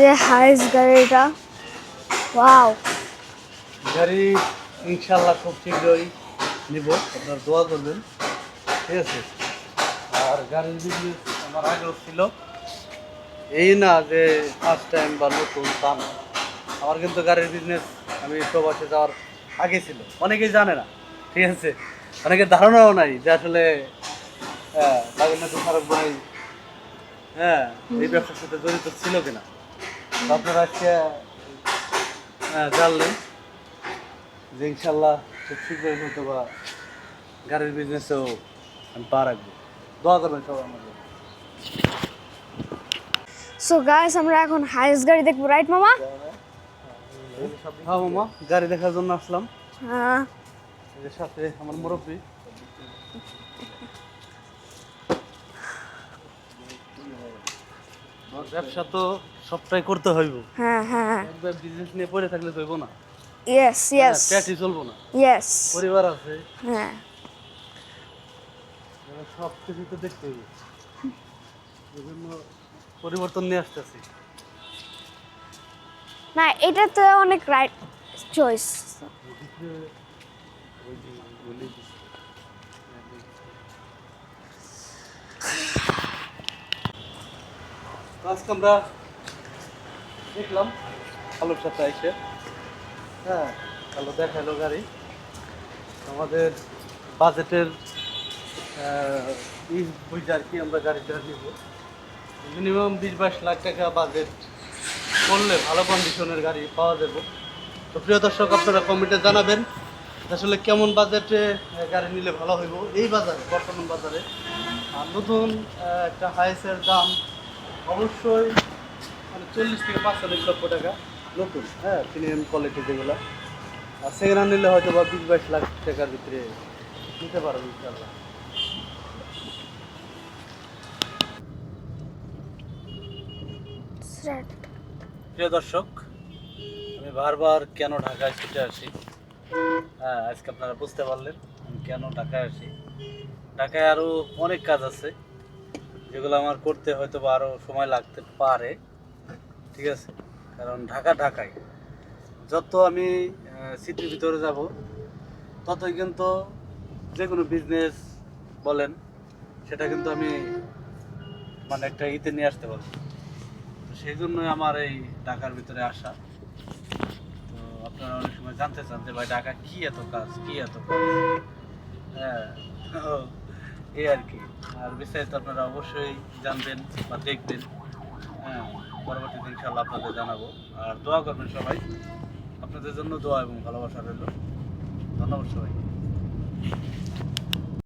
যে হাইস গাড়িটা। ওয়াও। গাড়ি ইনশাল্লাহ খুব শীঘ্রই নিব আপনার দোয়া করবেন। ঠিক আছে? আর গাড়ির বিজনেস আমার আগেও ছিল। এই না যে ফার্স্ট টাইম বা নতুন তা না। আমার কিন্তু গাড়ির বিজনেস আমি প্রবাসে যাওয়ার আগে ছিল। অনেকেই জানে না ঠিক আছে? অনেকের ধারণাও নাই যে আসলে হ্যাঁ বাগের ফারুক ভাই হ্যাঁ এই ব্যবসার সাথে জড়িত ছিল কিনা। তো আপনারা আজকে জানলেন যে ইনশাল্লাহ খুব শীঘ্রই হয়তো বা গাড়ির বিজনেসেও আমি পা রাখব। দোয়া করবেন সবাই আমাদের সো গাইস আমরা এখন হাইস গাড়ি দেখব রাইট মামা? হ্যাঁ মামা গাড়ি দেখার জন্য আসলাম। হ্যাঁ। সাথে আমার মুরব্বী। ব্যবসা তো সবটাই করতে হইব। হ্যাঁ হ্যাঁ। একবার বিজনেস নিয়ে পড়ে থাকলে চলবো না। ইয়েস ইয়েস প্যাটি চলবো না। ইয়েস পরিবার আছে। হ্যাঁ। সব কিছু তো দেখতে হবে বিভিন্ন পরিবর্তন নিয়ে আসতেছি। না এটা তো অনেক রাইট চয়েস আজকে আমরা দেখলাম আলোর সাথে এসে হ্যাঁ আলো দেখাল গাড়ি। আমাদের বাজেটের বুঝে আর কি আমরা গাড়িটা নিব। মিনিমাম বিশ বাইশ লাখ টাকা বাজেট করলে ভালো কন্ডিশনের গাড়ি পাওয়া যাবে। তো প্রিয় দর্শক, আপনারা কমেন্টে জানাবেন আসলে কেমন বাজেটে গাড়ি নিলে ভালো হইব। এই বাজারে, বর্তমান বাজারে, আর নতুন একটা হাইসের দাম অবশ্যই মানে চল্লিশ থেকে পাঁচচল্লিশ লক্ষ টাকা নতুন হ্যাঁ প্রিমিয়াম কোয়ালিটি যেগুলো। আর সেকেন্ড হ্যান্ড নিলে হয়তো বা বিশ বাইশ লাখ টাকার ভিতরে নিতে পারবেন ইনশাল্লাহ প্রিয় দর্শক, আমি বারবার কেন ঢাকায় ছুটে আসি? হ্যাঁ আজকে আপনারা বুঝতে পারলেন আমি কেন ঢাকায় আসি। ঢাকায় আরও অনেক কাজ আছে। যেগুলো আমার করতে হয়তো বা আরও সময় লাগতে পারে, ঠিক আছে? কারণ ঢাকা ঢাকায় যত আমি সিটির ভিতরে যাব, ততই কিন্তু যে কোনো বিজনেস বলেন, সেটা কিন্তু আমি মানে একটা ইতে নিয়ে আসতে পারব। তো সেই জন্যই আমার এই ঢাকার ভিতরে আসা। তো আপনারা অনেক সময় জানতে চান যে, ভাই, ঢাকা কি এত কাজ, কি এত কাজ? হ্যাঁ এই আর কি। আর বিস্তারিত আপনারা অবশ্যই জানবেন বা দেখবেন। হ্যাঁ পরবর্তীতে ইনশাল্লাহ আপনাদের জানাব। আর দোয়া করবেন সবাই। আপনাদের জন্য দোয়া এবং ভালোবাসা রইল। ধন্যবাদ সবাই